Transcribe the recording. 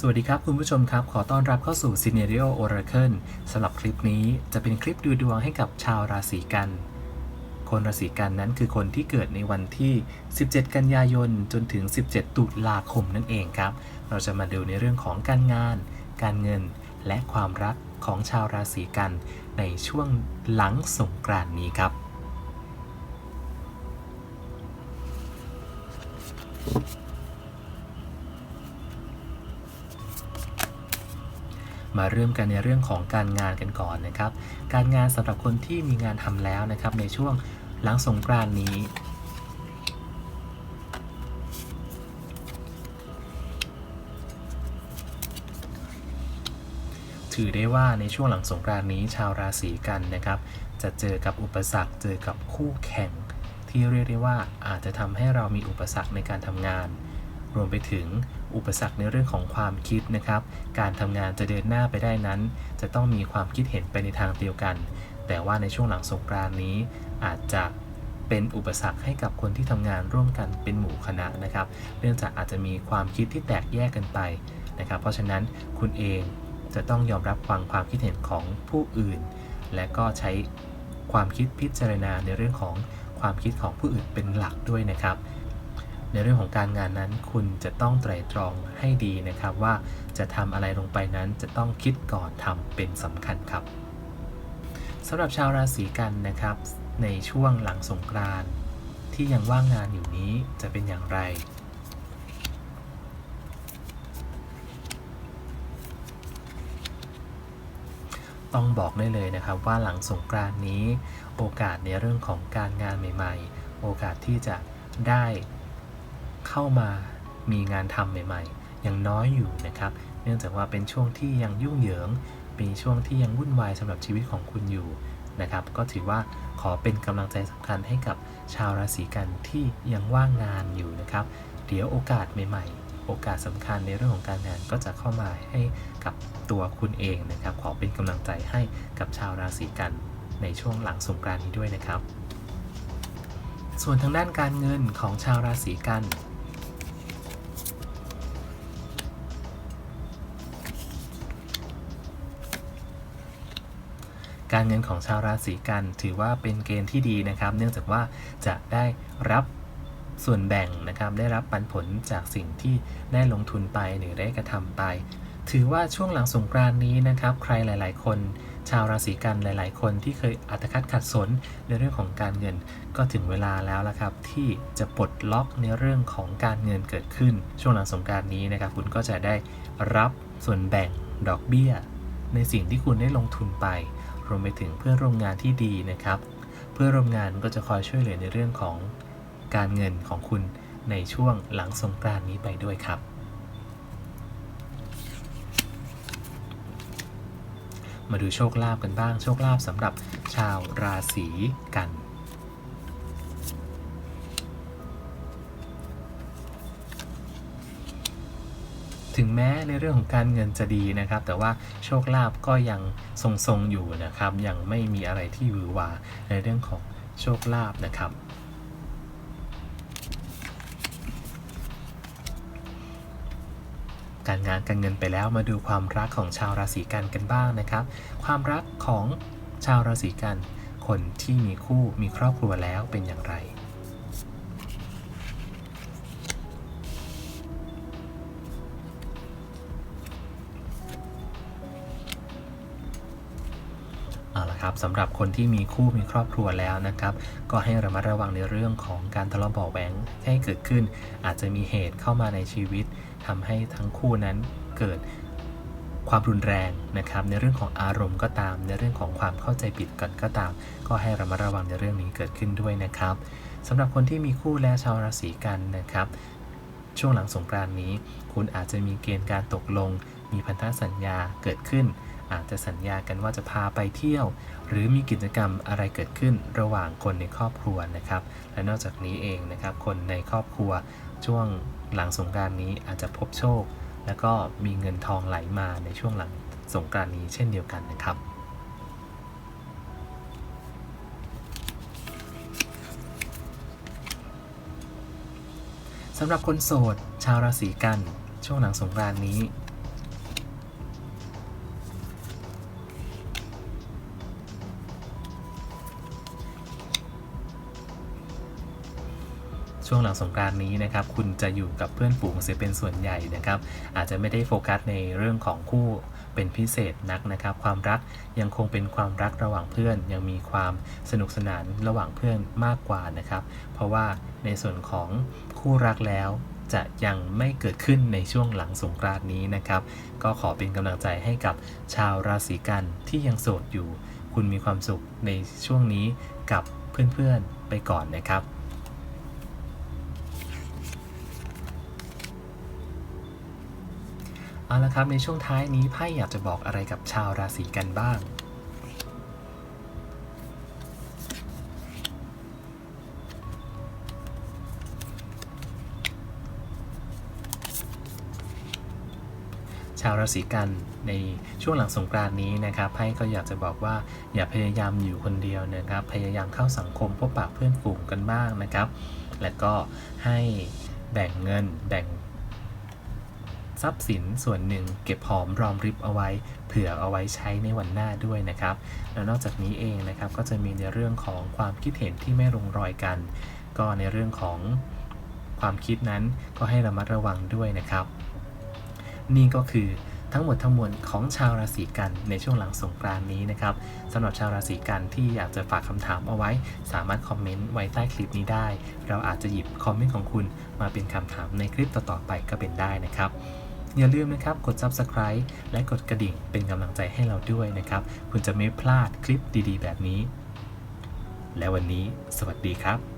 สวัสดีครับ คุณผู้ชมครับ ขอต้อนรับเข้าสู่ Scenario Oracle สำหรับคลิปนี้จะเป็นคลิปดูดวงให้กับชาวราศีกัน คนราศีกันนั้นคือคนที่เกิดในวันที่ 17 กันยายน จนถึง 17 ตุลาคมนั่นเองครับ เราจะมาดูในเรื่องของการงาน การเงิน และความรักของชาวราศีกัน ในช่วงหลังสงกรานต์นี้ครับ มาเริ่มกันในเรื่องของการงานกันก่อนนะครับ การงานสำหรับคนที่มีงานทำแล้วนะครับ ในช่วงหลังสงกรานนี้ถือได้ว่าในช่วงหลังสงกรานนี้ชาวราศีกันนะครับ จะเจอกับอุปสรรคเจอกับคู่แข่ง ที่เรียกได้ว่าอาจจะทำให้เรามีอุปสรรคในการทำงาน รวมไปถึง อุปสรรคในเรื่องของความคิดนะครับ การทำงานจะเดินหน้าไปได้นั้น จะต้องมีความคิดเห็นไปในทางเดียวกัน แต่ว่าในช่วงหลังสงกรานนี้ อาจจะเป็นอุปสรรคให้กับคนที่ทำงานร่วมกันเป็นหมู่คณะนะครับ เนื่องจากอาจจะมีความคิดที่แตกแยกกันไปนะครับ เพราะฉะนั้นคุณเองจะต้องยอมรับฟังความคิดเห็นของผู้อื่น และก็ใช้ความคิดพิจารณาในเรื่องของความคิดของผู้อื่นเป็นหลักด้วยนะครับ ในเรื่องของการงานนั้น คุณจะต้องไตร่ตรองให้ดีนะครับว่าจะทำอะไรลงไปนั้นจะต้องคิดก่อนทำเป็นสำคัญครับสำหรับชาวราศีกันนะครับ ในช่วงหลังสงกรานต์ที่ยังว่างงานอยู่นี้จะเป็นอย่างไร ต้องบอกได้เลยนะครับว่าหลังสงกรานต์นี้ โอกาสในเรื่องของการงานใหม่ ๆ โอกาสที่จะได้ เข้ามามีงานทำใหม่ๆ ยังน้อยอยู่นะครับ เนื่องจากว่าเป็นช่วงที่ยังยุ่งเหยิง เป็นช่วงที่ยังวุ่นวายสำหรับชีวิตของคุณอยู่นะครับ ก็ถือว่าขอเป็นกำลังใจสำคัญให้กับชาวราศีกันที่ยังว่างงานอยู่นะครับ เดี๋ยวโอกาสใหม่ ๆ โอกาสสำคัญในเรื่องของการงานก็จะเข้ามาให้กับตัวคุณเองนะครับ ขอเป็นกำลังใจให้กับชาวราศีกันในช่วงหลังสงกรานต์นี้ด้วยนะครับ ส่วนทางด้านการเงินของชาวราศีกัน การเงินของชาวราศีกันถือว่าเป็นเกณฑ์ที่ดีนะครับ เนื่องจากว่าจะได้รับส่วนแบ่งนะครับ ได้รับปันผลจากสิ่งที่ได้ลงทุนไปหรือได้กระทำไป ถือว่าช่วงหลังสงกรานนี้นะครับ ใครหลาย ๆ คน ชาวราศีกันหลาย ๆ คนที่เคยอัตคัดขัดสนในเรื่องของการเงิน ก็ถึงเวลาแล้วละครับ ที่จะปลดล็อกในเรื่องของการเงินเกิดขึ้น ช่วงหลังสงกรานนี้นะครับ คุณก็จะได้รับส่วนแบ่งดอกเบี้ย ในสิ่งที่คุณได้ลงทุนไป รวมไปถึงเพื่อนร่วมงานที่ดีนะครับ เพื่อนร่วมงานก็จะคอยช่วยเหลือในเรื่องของการเงินของคุณในช่วงหลังสงกรานต์นี้ไปด้วยครับ มาดูโชคลาภกันบ้าง โชคลาภสำหรับชาวราศีกัน ถึงแม้ในเรื่องของการเงินจะดีนะครับ แต่ว่าโชคลาภก็ยังทรงๆอยู่นะครับ ยังไม่มีอะไรที่หวือหวาในเรื่องของโชคลาภนะครับการงานการเงินไปแล้วมาดูความรักของชาวราศีกันกันบ้างนะครับ ความรักของชาวราศีกัน คนที่มีคู่มีครอบครัวแล้วเป็นอย่างไร สำหรับคนที่มีคู่มีครอบครัวแล้วนะครับ ก็ให้ระมัดระวังในเรื่องของการทะเลาะเบาะแหวงให้เกิดขึ้น อาจจะมีเหตุเข้ามาในชีวิตทำให้ทั้งคู่นั้นเกิดความรุนแรงนะครับ ในเรื่องของอารมณ์ก็ตาม ในเรื่องของความเข้าใจผิดกันก็ตาม ก็ให้ระมัดระวังในเรื่องนี้เกิดขึ้นด้วยนะครับสำหรับคนที่มีคู่และชาวราศีกันนะครับ ช่วงหลังสงกรานนี้ คุณอาจจะมีเกณฑ์การตกลง มีพันธสัญญาเกิดขึ้น อาจจะสัญญากันว่าจะพาไปเที่ยว หรือมีกิจกรรมอะไรเกิดขึ้นระหว่างคนในครอบครัวนะครับ และนอกจากนี้เองนะครับ คนในครอบครัวช่วงหลังสงกานต์นี้อาจจะพบโชค แล้วก็มีเงินทองไหลมาในช่วงหลังสงกานต์นี้เช่นเดียวกันนะครับสำหรับคนโสด ชาวราศีกัน ช่วงหลังสงกรานนี้ ช่วงหลังสงกรานต์นี้นะครับคุณจะอยู่กับเพื่อนฝูงเสียเป็นส่วนใหญ่นะครับอาจจะไม่ได้โฟกัสในเรื่องของคู่เป็นพิเศษนักนะครับ ความรักยังคงเป็นความรักระหว่างเพื่อน ยังมีความสนุกสนานระหว่างเพื่อนมากกว่านะครับ เพราะว่าในส่วนของคู่รักแล้วจะยังไม่เกิดขึ้นในช่วงหลังสงกรานต์นี้นะครับ ก็ขอเป็นกำลังใจให้กับชาวราศีกันที่ยังโสดอยู่ คุณมีความสุขในช่วงนี้กับเพื่อนๆไปก่อนนะครับ เอาละครับในช่วงท้ายนี้ไพ่อยากจะบอกอะไรกับชาวราศีกันบ้าง ชาวราศีกันในช่วงหลังสงกรานต์นี้นะครับไพ่ก็อยากจะบอกว่าอย่าพยายามอยู่คนเดียวนะครับ พยายามเข้าสังคมพบปะเพื่อนฝูงกันบ้างนะครับ และก็ให้แบ่งเงินแบ่ง ทรัพย์สินส่วนหนึ่งเก็บหอมรอมริบเอาไว้ เผื่อเอาไว้ใช้ในวันหน้าด้วยนะครับ แล้วนอกจากนี้เองนะครับก็จะมีในเรื่องของความคิดเห็นที่ไม่ลงรอยกัน ก็ในเรื่องของความคิดนั้นก็ให้ระมัดระวังด้วยนะครับ นี่ก็คือทั้งหมดทั้งมวลของชาวราศีกันในช่วงหลังสงกรานต์นี้นะครับสำหรับชาวราศีกันที่อยากจะฝากคำถามเอาไว้ สามารถคอมเมนต์ไว้ใต้คลิปนี้ได้ เราอาจจะหยิบคอมเมนต์ของคุณมาเป็นคำถามในคลิปต่อๆไปก็เป็นได้นะครับ อย่าลืมนะครับ กด subscribe และกดกระดิ่งเป็นกำลังใจให้เราด้วยนะครับ คุณจะไม่พลาดคลิปดีๆ แบบนี้ และวันนี้ สวัสดีครับ